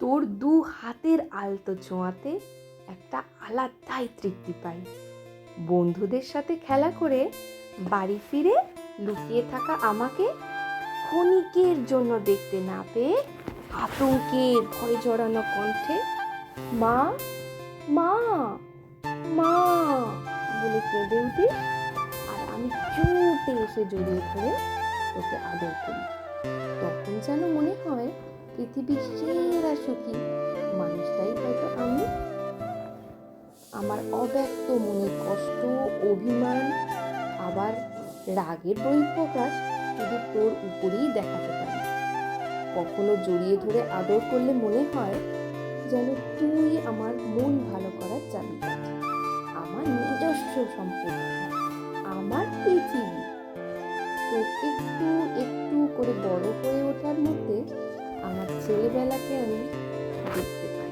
তোর দু হাতের আলতো ছোঁয়াতে একটা আলাদাই তৃপ্তি পাই। বন্ধুদের সাথে খেলা করে বাড়ি ফিরে লুকিয়ে থাকা আমাকে ক্ষণিকের জন্য দেখতে না পেয়ে আতঙ্কে ভয় জড়ানো কণ্ঠে, মা মা মা বলে কেঁদে উঠি আর আমি চুপে এসে জড়িয়ে ধরে তোকে আদর করি। তখন যেন মনে হয় পৃথিবীর সেরা সুখী। মানুষটাই হয়তো আমি। আমার অব্যক্ত মনে কষ্ট, অভিমান, আবার রাগের বহিঃপ্রকাশ শুধু তোর উপরেই দেখাতে পারি। কখনো জড়িয়ে ধরে আদর করলে মনে হয় যেন তুই আমার মন ভালো করার চাবিকাঠি আমার নিজস্ব সম্পত্তি আমার পৃথিবী। তো একটু একটু করে বড় হয়ে ওঠার মধ্যে ছেলেবেলাকে আমি দেখতে পাই।